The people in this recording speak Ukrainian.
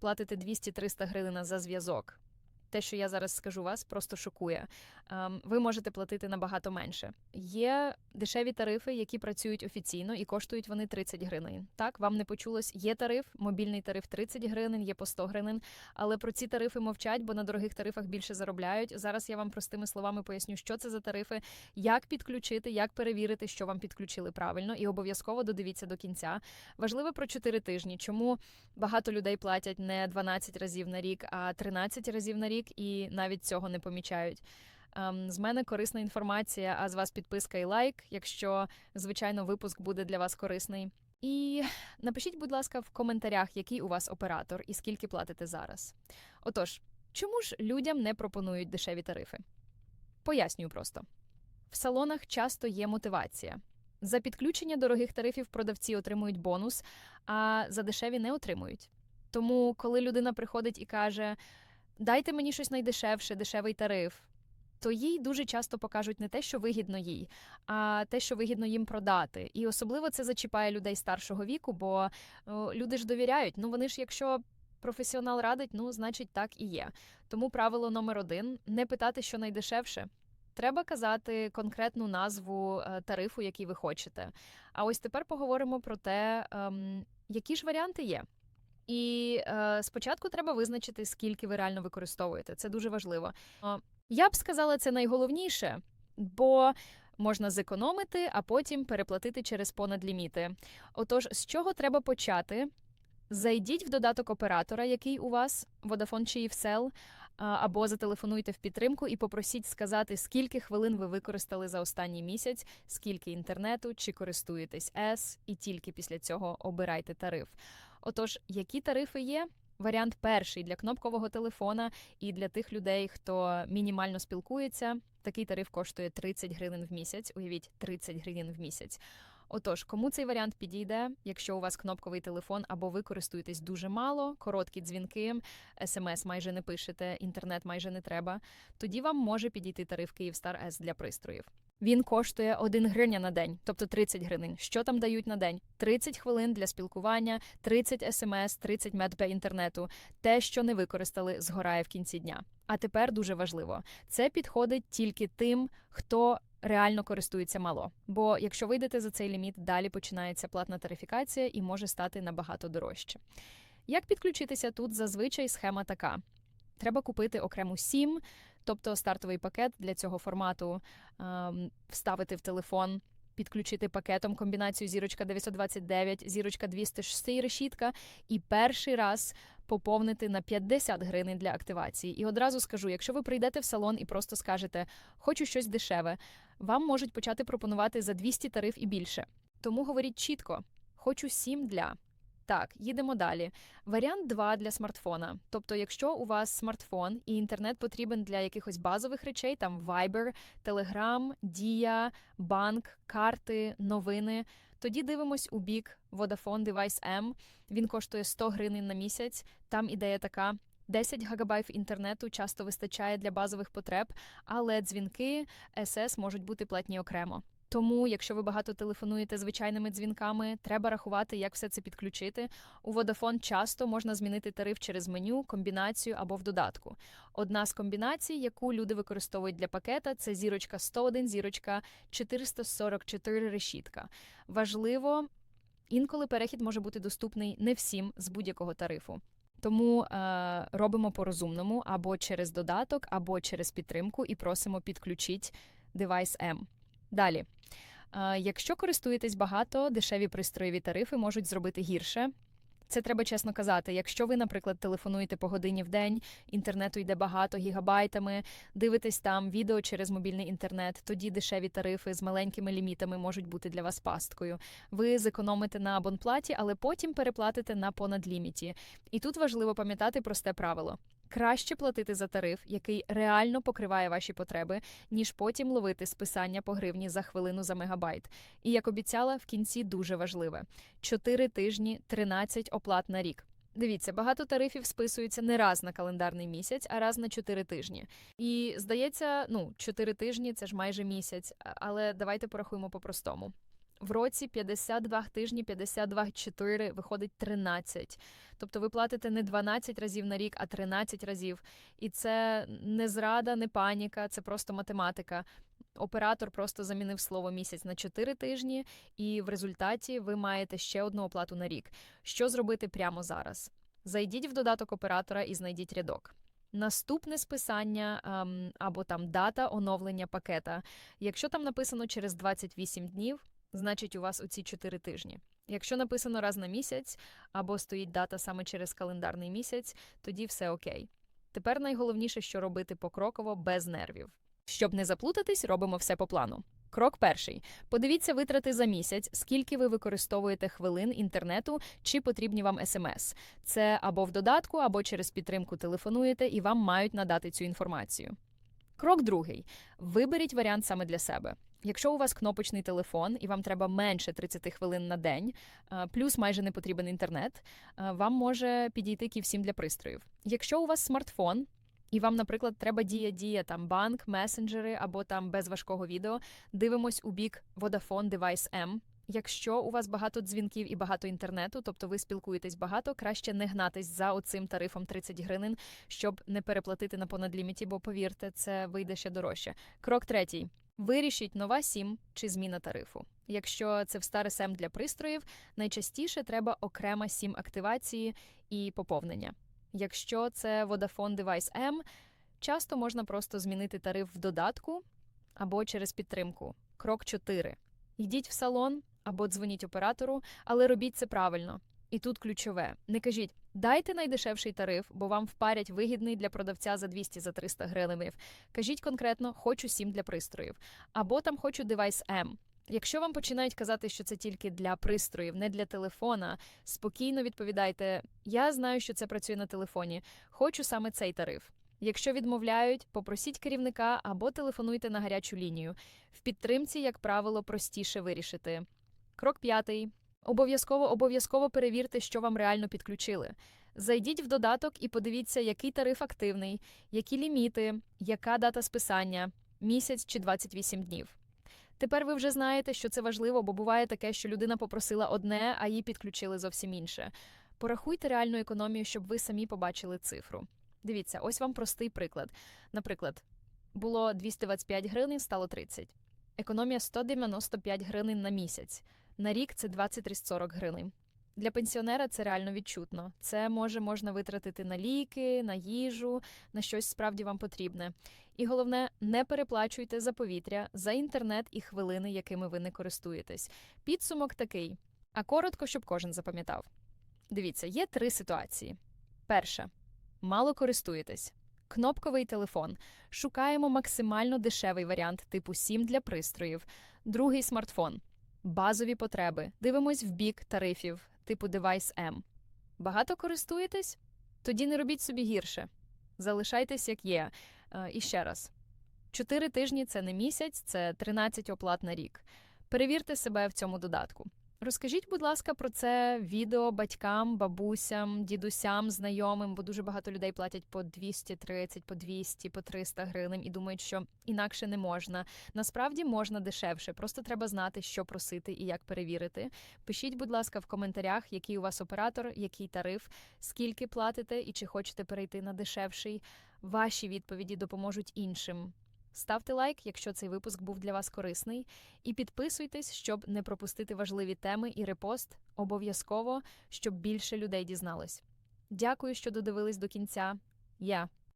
платите 200-300 гривень за зв'язок. Те, що я зараз скажу вас, просто шокує. Ем, Ви можете платити набагато менше. Є дешеві тарифи, які працюють офіційно і коштують вони 30 гривень. Так, вам не почулось. Є тариф, мобільний тариф 30 гривень, є по 100 гривень. Але про ці тарифи мовчать, бо на дорогих тарифах більше заробляють. Зараз я вам простими словами поясню, що це за тарифи, як підключити, як перевірити, що вам підключили правильно, і обов'язково додивіться до кінця. Важливо про 4 тижні. Чому багато людей платять не 12 разів на рік, а 13 разів на рік, і навіть цього не помічають. Ем, З мене корисна інформація, а з вас підписка і лайк, якщо, звичайно, випуск буде для вас корисний. І напишіть, будь ласка, в коментарях, який у вас оператор і скільки платите зараз. Отож, чому ж людям не пропонують дешеві тарифи? Пояснюю просто: в салонах часто є мотивація. За підключення дорогих тарифів продавці отримують бонус, а за дешеві не отримують. Тому, коли людина приходить і каже: дайте мені щось найдешевше, дешевий тариф, то їй дуже часто покажуть не те, що вигідно їй, а те, що вигідно їм продати. І особливо це зачіпає людей старшого віку, бо люди ж довіряють. Ну вони ж, якщо професіонал радить, ну значить так і є. Тому правило номер один не питати, що найдешевше. Треба казати конкретну назву е, тарифу, який ви хочете. А ось тепер поговоримо про те, ем, які ж варіанти є. І е, спочатку треба визначити, скільки ви реально використовуєте. Це дуже важливо. Я б сказала, це найголовніше, бо можна зекономити, а потім переплатити через понадліміти. Отож, з чого треба почати? Зайдіть в додаток оператора, який у вас, Vodafone чи Євсел, або зателефонуйте в підтримку і попросіть сказати, скільки хвилин ви використали за останній місяць, скільки інтернету, чи користуєтесь С, і тільки після цього обирайте тариф. Отож, які тарифи є? Варіант перший для кнопкового телефона і для тих людей, хто мінімально спілкується. Такий тариф коштує 30 гривень в місяць. Уявіть, 30 гривень в місяць. Отож, кому цей варіант підійде, якщо у вас кнопковий телефон або ви користуєтесь дуже мало, короткі дзвінки, смс майже не пишете, інтернет майже не треба, тоді вам може підійти тариф Київстар С для пристроїв. Він коштує 1 гривня на день, тобто 30 гривень. Що там дають на день? 30 хвилин для спілкування, 30 смс, 30 мб інтернету. Те, що не використали, згорає в кінці дня. А тепер дуже важливо: це підходить тільки тим, хто реально користується мало. Бо якщо вийдете за цей ліміт, далі починається платна тарифікація і може стати набагато дорожче. Як підключитися тут? Зазвичай схема така: треба купити окрему сім, тобто стартовий пакет для цього формату, ем, вставити в телефон. Підключити пакетом комбінацію зірочка 929, зірочка 206 і решітка, і перший раз поповнити на 50 гривень для активації. І одразу скажу: якщо ви прийдете в салон і просто скажете хочу щось дешеве, вам можуть почати пропонувати за 200 тариф і більше. Тому говоріть чітко: хочу 7 для. Так, їдемо далі. Варіант 2 для смартфона. Тобто, якщо у вас смартфон і інтернет потрібен для якихось базових речей, там Viber, Telegram, Дія, банк, карти, новини, тоді дивимось у бік Vodafone Device M. Він коштує 100 гривень на місяць. Там ідея така. 10 гігабайт інтернету часто вистачає для базових потреб, але дзвінки СС можуть бути платні окремо. Тому, якщо ви багато телефонуєте звичайними дзвінками, треба рахувати, як все це підключити. У Vodafone часто можна змінити тариф через меню, комбінацію або в додатку. Одна з комбінацій, яку люди використовують для пакета, це зірочка 101, зірочка 444 решітка. Важливо, інколи перехід може бути доступний не всім з будь-якого тарифу. Тому е, робимо по-розумному або через додаток, або через підтримку і просимо підключити девайс М. Далі. Е, Якщо користуєтесь багато, дешеві пристроєві тарифи можуть зробити гірше. Це треба чесно казати. Якщо ви, наприклад, телефонуєте по годині в день, інтернету йде багато гігабайтами, дивитесь там відео через мобільний інтернет, тоді дешеві тарифи з маленькими лімітами можуть бути для вас пасткою. Ви зекономите на абонплаті, але потім переплатите на понадліміті. І тут важливо пам'ятати просте правило. Краще платити за тариф, який реально покриває ваші потреби, ніж потім ловити списання по гривні за хвилину за мегабайт. І як обіцяла, в кінці дуже важливе: 4 тижні, 13 оплат на рік. Дивіться, багато тарифів списуються не раз на календарний місяць, а раз на 4 тижні. І здається, ну 4 тижні це ж майже місяць. Але давайте порахуємо по-простому. В році 52 тижні, 52 4, виходить 13. Тобто ви платите не 12 разів на рік, а 13 разів. І це не зрада, не паніка, це просто математика. Оператор просто замінив слово місяць на 4 тижні, і в результаті ви маєте ще одну оплату на рік. Що зробити прямо зараз? Зайдіть в додаток оператора і знайдіть рядок. Наступне списання ем, або там дата оновлення пакета. Якщо там написано через 28 днів, значить у вас оці 4 тижні. Якщо написано раз на місяць або стоїть дата саме через календарний місяць, тоді все окей. Тепер найголовніше, що робити покроково без нервів. Щоб не заплутатись, робимо все по плану. Крок перший. Подивіться витрати за місяць, скільки ви використовуєте хвилин інтернету чи потрібні вам смс. Це або в додатку, або через підтримку телефонуєте, і вам мають надати цю інформацію. Крок другий. Виберіть варіант саме для себе. Якщо у вас кнопочний телефон і вам треба менше 30 хвилин на день, плюс майже не потрібен інтернет, вам може підійти Q7 для пристроїв. Якщо у вас смартфон, і вам, наприклад, треба дія дія там банк, месенджери або там без важкого відео, дивимось у бік Vodafone Device M. Якщо у вас багато дзвінків і багато інтернету, тобто ви спілкуєтесь багато, краще не гнатись за оцим тарифом 30 гривень, щоб не переплатити на понадліміті, бо повірте, це вийде ще дорожче. Крок третій. Вирішіть нова сім чи зміна тарифу. Якщо це в старе сем для пристроїв, найчастіше треба окрема сім активації і поповнення. Якщо це Vodafone Device M, часто можна просто змінити тариф в додатку або через підтримку. Крок 4. Йдіть в салон або дзвоніть оператору, але робіть це правильно. І тут ключове: не кажіть, дайте найдешевший тариф, бо вам впарять вигідний для продавця за 200 за 300 гривень. Кажіть конкретно, хочу 7 для пристроїв, або там хочу девайс М. Якщо вам починають казати, що це тільки для пристроїв, не для телефона, спокійно відповідайте: Я знаю, що це працює на телефоні, хочу саме цей тариф. Якщо відмовляють, попросіть керівника або телефонуйте на гарячу лінію. В підтримці, як правило, простіше вирішити. Крок п'ятий. Обов'язково обов'язково перевірте, що вам реально підключили. Зайдіть в додаток і подивіться, який тариф активний, які ліміти, яка дата списання, місяць чи 28 днів. Тепер ви вже знаєте, що це важливо, бо буває таке, що людина попросила одне, а їй підключили зовсім інше. Порахуйте реальну економію, щоб ви самі побачили цифру. Дивіться, ось вам простий приклад. Наприклад, було 225 гривень, стало 30. Економія 195 гривень на місяць. На рік це 20-40 гривень. Для пенсіонера це реально відчутно. Це може можна витратити на ліки, на їжу, на щось справді вам потрібне. І головне, не переплачуйте за повітря, за інтернет і хвилини, якими ви не користуєтесь. Підсумок такий. А коротко, щоб кожен запам'ятав. Дивіться, є три ситуації. Перша мало користуєтесь. Кнопковий телефон. Шукаємо максимально дешевий варіант типу 7 для пристроїв. Другий смартфон. Базові потреби. Дивимось в бік тарифів, типу Device M. Багато користуєтесь? Тоді не робіть собі гірше. Залишайтесь як є. Е, І ще раз: 4 тижні це не місяць, це 13 оплат на рік. Перевірте себе в цьому додатку. Розкажіть, будь ласка, про це відео батькам, бабусям, дідусям, знайомим, бо дуже багато людей платять по 230, по 200, по 300 гривень і думають, що інакше не можна. Насправді можна дешевше, просто треба знати, що просити і як перевірити. Пишіть, будь ласка, в коментарях, який у вас оператор, який тариф, скільки платите і чи хочете перейти на дешевший. Ваші відповіді допоможуть іншим. Ставте лайк, якщо цей випуск був для вас корисний, і підписуйтесь, щоб не пропустити важливі теми і репост обов'язково, щоб більше людей дізнались. Дякую, що додивились до кінця. Я